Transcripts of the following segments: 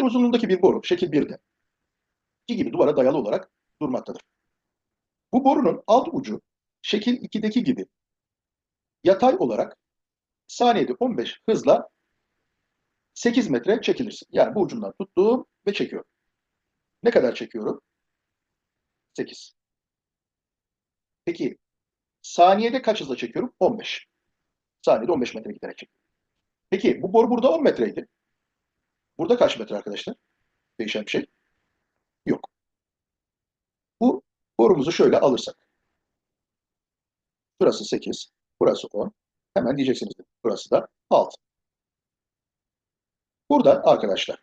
metre uzunluğundaki bir boru şekil 1'de iki gibi duvara dayalı olarak durmaktadır. Bu borunun alt ucu şekil 2'deki gibi yatay olarak saniyede 15 hızla 8 metre çekilirsin. Yani bu ucundan tuttuğum ve çekiyorum. Ne kadar çekiyorum? 8. Peki saniyede kaç hızla çekiyorum? 15. Saniyede 15 metre giderek çekiyorum. Peki bu boru burada 10 metreydi. Burada kaç metre arkadaşlar? Değişen bir şey yok. Bu borumuzu şöyle alırsak. Burası 8, burası 10. Hemen diyeceksiniz burası da 6. Burada arkadaşlar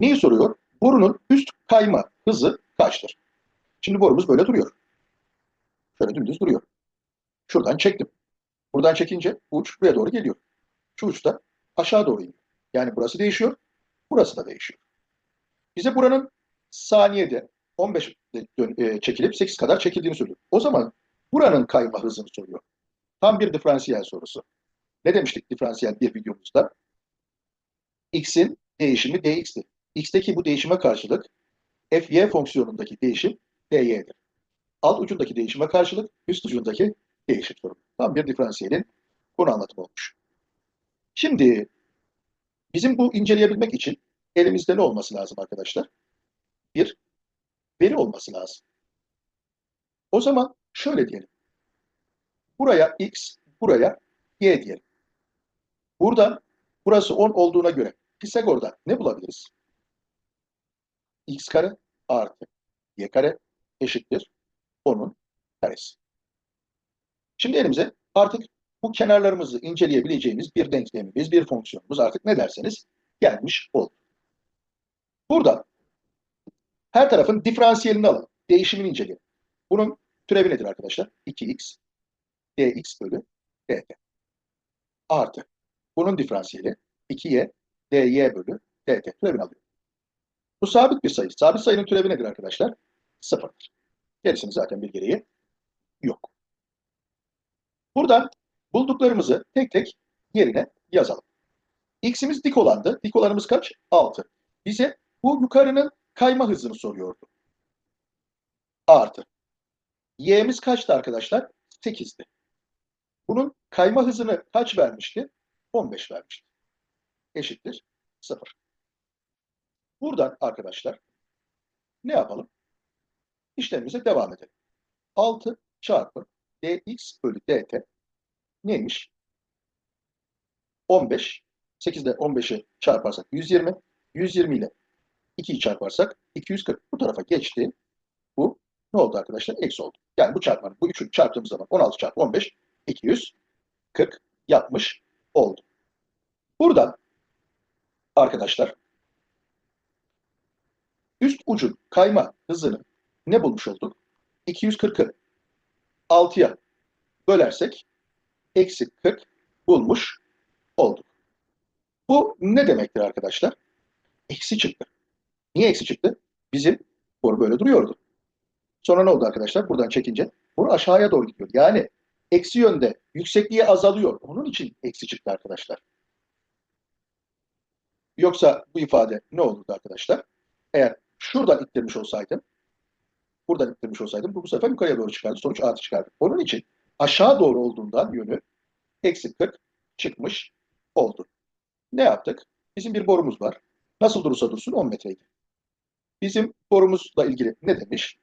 neyi soruyor? Borunun üst kayma hızı kaçtır? Şimdi borumuz böyle duruyor. Şöyle dümdüz duruyor. Şuradan çektim. Buradan çekince uç buraya doğru geliyor. Şu uç da aşağı doğru iniyor. Yani burası değişiyor, burası da değişiyor. Bize buranın saniyede 15 dön- e, çekilip 8 kadar çekildiğini söylüyor. O zaman buranın kayma hızını soruyor. Tam bir diferansiyel sorusu. Ne demiştik diferansiyel bir videomuzda? X'in değişimi dx'ti. X'teki bu değişime karşılık fy fonksiyonundaki değişim dy'dir. Alt ucundaki değişime karşılık üst ucundaki değişim sorunu. Tam bir diferansiyelin konu anlatımı olmuş. Şimdi bizim bu inceleyebilmek için elimizde ne olması lazım arkadaşlar? Bir veri olması lazım. O zaman şöyle diyelim. Buraya x, buraya y diyelim. Buradan burası 10 olduğuna göre Pisagor'dan ne bulabiliriz? x kare artı y kare eşittir 10'un karesi. Şimdi elimize artık bu kenarlarımızı inceleyebileceğimiz bir denklemimiz, bir fonksiyonumuz artık ne derseniz gelmiş oldu. Burada her tarafın diferansiyelini alalım. Değişimini inceleyelim. Bunun türevi nedir arkadaşlar? 2x dx bölü dt. Artı. Bunun diferansiyeli 2y dy bölü dt. Türevini alıyor. Bu sabit bir sayı. Sabit sayının türevi nedir arkadaşlar? Sıfırdır. Gerisinin zaten bir gereği yok. Buradan bulduklarımızı tek tek yerine yazalım. X'imiz dik olandı. Dik olanımız kaç? 6. Bize bu yukarının kayma hızını soruyordu. Artı. Y'miz kaçtı arkadaşlar? 8'di. Bunun kayma hızını kaç vermişti? 15 vermişti. Eşittir 0. Buradan arkadaşlar ne yapalım? İşlemimize devam edelim. 6 çarpı dx bölü dt neymiş? 15. 8'de 15'i çarparsak 120. 120 ile 2'yi çarparsak 240. Bu tarafa geçti. Bu ne oldu arkadaşlar? Eksi oldu. Yani bu çarpmanın bu üçünü çarptığımız zaman 16 çarpı 15 240 yapmış oldu. Buradan arkadaşlar üst ucun kayma hızını ne bulmuş olduk? 240'ı 6'ya bölersek eksi 40 bulmuş olduk. Bu ne demektir arkadaşlar? Eksi çıktı. Niye eksi çıktı? Bizim boru böyle duruyordu. Sonra ne oldu arkadaşlar? Buradan çekince boru aşağıya doğru gidiyor. Yani eksi yönde yüksekliği azalıyor. Onun için eksi çıktı arkadaşlar. Yoksa bu ifade ne olurdu arkadaşlar? Eğer şuradan ittirmiş olsaydım, buradan ittirmiş olsaydım bu, bu sefer yukarıya doğru çıkardı. Sonuç artı çıkardı. Onun için aşağı doğru olduğundan yönü eksi 40 çıkmış oldu. Ne yaptık? Bizim bir borumuz var. Nasıl durursa dursun 10 metreydi. Bizim borumuzla ilgili ne demiş?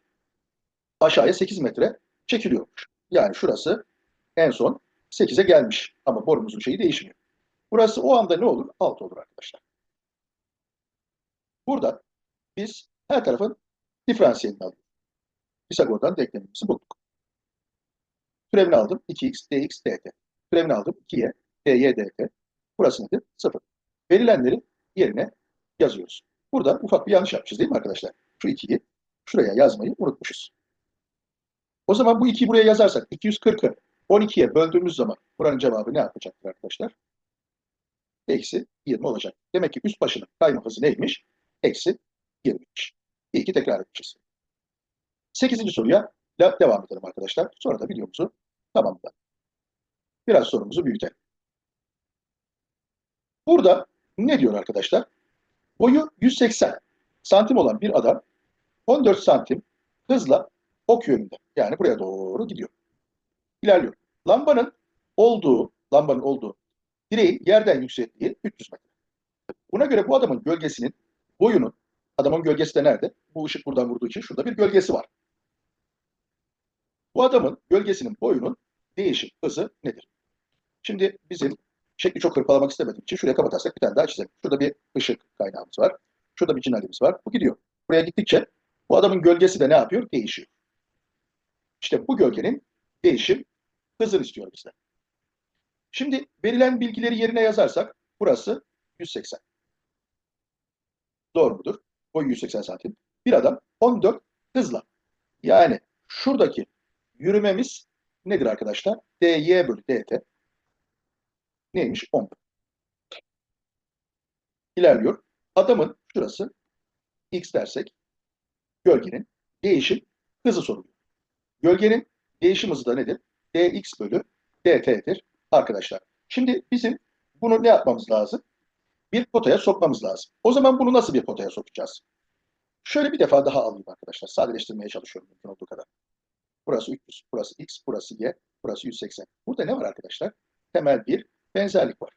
Aşağıya 8 metre çekiliyormuş. Yani şurası en son 8'e gelmiş. Ama borumuzun şeyi değişmiyor. Burası o anda ne olur? 6 olur arkadaşlar. Burada biz her tarafın diferansiyelini alıyoruz. Pisagor'dan denklemimizi bulduk. Türevini aldım. 2x dx dt. Türevini aldım. 2y dy dt. Burası nedir? 0. Verilenleri yerine yazıyoruz. Burada ufak bir yanlış yapmışız değil mi arkadaşlar? Şu 2'yi şuraya yazmayı unutmuşuz. O zaman bu 2'yi buraya yazarsak 240'ı 12'ye böldüğümüz zaman buranın cevabı ne yapacaktır arkadaşlar? Eksi 20 olacak. Demek ki üst başının kayma hızı neymiş? Eksi 20'miş. İyi ki tekrar etmişiz. 8. soruya devam edelim arkadaşlar. Sonra da videomuzu tamamlayalım. Biraz sorumuzu büyütelim. Burada ne diyor arkadaşlar? Boyu 180 santim olan bir adam 14 santim hızla ok yönünde. Yani buraya doğru gidiyor. İlerliyor. Lambanın olduğu, lambanın olduğu direğin yerden yüksekliği 300 metre. Buna göre bu adamın gölgesinin boyunun, adamın gölgesi de nerede? Bu ışık buradan vurduğu için şurada bir gölgesi var. Bu adamın gölgesinin boyunun değişim hızı nedir? Şimdi bizim şekli çok hırpalamak istemediğim için şuraya kapatarsak bir tane daha çizelim. Şurada bir ışık kaynağımız var. Şurada bir cinalimiz var. Bu gidiyor. Buraya gittikçe bu adamın gölgesi de ne yapıyor? Değişiyor. İşte bu gölgenin değişim hızını istiyor bizden. Şimdi verilen bilgileri yerine yazarsak burası 180. Doğru mudur? Boyu 180 santim. Bir adam 14 hızla. Yani şuradaki yürümemiz nedir arkadaşlar? dy bölü dt neymiş? 10. İlerliyor. Adamın şurası x dersek gölgenin değişim hızı soruluyor. Gölgenin değişim hızı da nedir? dx bölü dt'dir arkadaşlar. Şimdi bizim bunu ne yapmamız lazım? Bir potaya sokmamız lazım. O zaman bunu nasıl bir potaya sokacağız? Şöyle bir defa daha alayım arkadaşlar. Sadeleştirmeye çalışıyorum mümkün olduğu kadar. Burası 300, burası x, burası y, burası 180. Burada ne var arkadaşlar? Temel bir benzerlik var.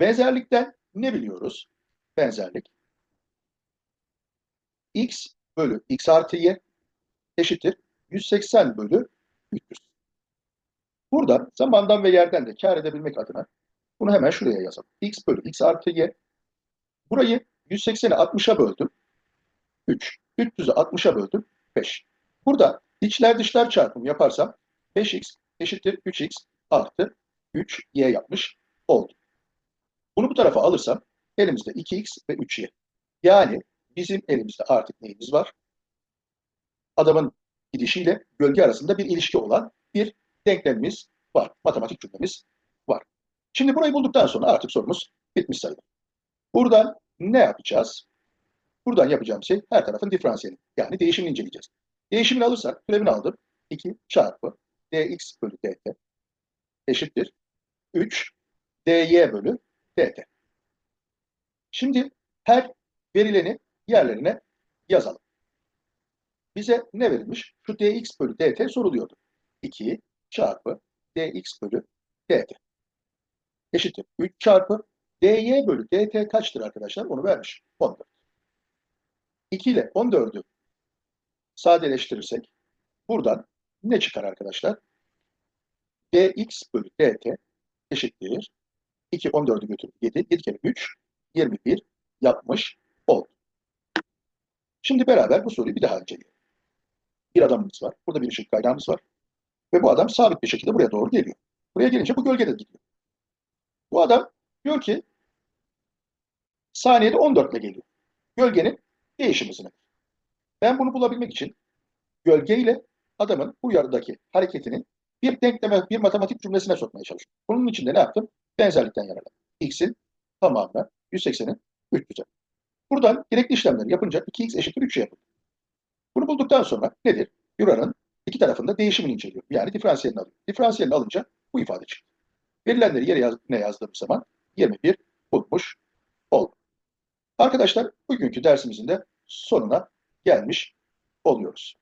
Benzerlikten ne biliyoruz? Benzerlik. x bölü x artı y eşittir 180 bölü 300. Burada zamandan ve yerden de kar edebilmek adına bunu hemen şuraya yazalım. x bölü x artı y. Burayı 180'i 60'a böldüm. 3. 300'ü 60'a böldüm. 5. Burada içler dışlar çarpımı yaparsam 5x eşittir 3x artı 3y yapmış oldu. Bunu bu tarafa alırsam elimizde 2x ve 3y. Yani bizim elimizde artık neyimiz var? Adamın gidişiyle gölge arasında bir ilişki olan bir denklemimiz var. Matematik cümlemiz var. Şimdi burayı bulduktan sonra artık sorumuz bitmiş sayılır. Buradan ne yapacağız? Buradan yapacağım şey her tarafın diferansiyeli. Yani değişimini inceleyeceğiz. Değişimini alırsak türevini aldım. 2 çarpı dx bölü dt eşittir 3 dy bölü dt. Şimdi her verileni yerlerine yazalım. Bize ne verilmiş? Şu dx bölü dt soruluyordu. 2 çarpı dx bölü dt eşittir 3 çarpı dy bölü dt kaçtır arkadaşlar? Onu vermiş. 14. 2 ile 14'ü sadeleştirirsek buradan ne çıkar arkadaşlar? dx bölü dt eşittir. 2 14'ü götürüp 7. 7 kere 3 21 yapmış oldu. Şimdi beraber bu soruyu bir daha inceleyelim. Bir adamımız var. Burada bir ışık kaynağımız var. Ve bu adam sabit bir şekilde buraya doğru geliyor. Buraya gelince bu gölgede gidiyor. Bu adam diyor ki saniyede 14 ile geliyor. Gölgenin değişim hızı nedir? Ben bunu bulabilmek için gölge ile adamın bu yerdeki hareketinin bir denkleme, bir matematik cümlesine sokmaya çalıştım. Bunun için de ne yaptım? Benzerlikten yararlandım. X'in tamamına 180'in 300'e. Buradan gerekli işlemleri yapınca 2x eşittir 3'e yapıldı. Bunu bulduktan sonra nedir? Euronun iki tarafında değişimini inceliyor. Yani diferansiyelini alıyor. Diferansiyelini alınca bu ifade çıktı. Verilenleri yere yaz, ne yazdığım zaman 21 bulmuş oldum. Arkadaşlar bugünkü dersimizin de sonuna gelmiş oluyoruz.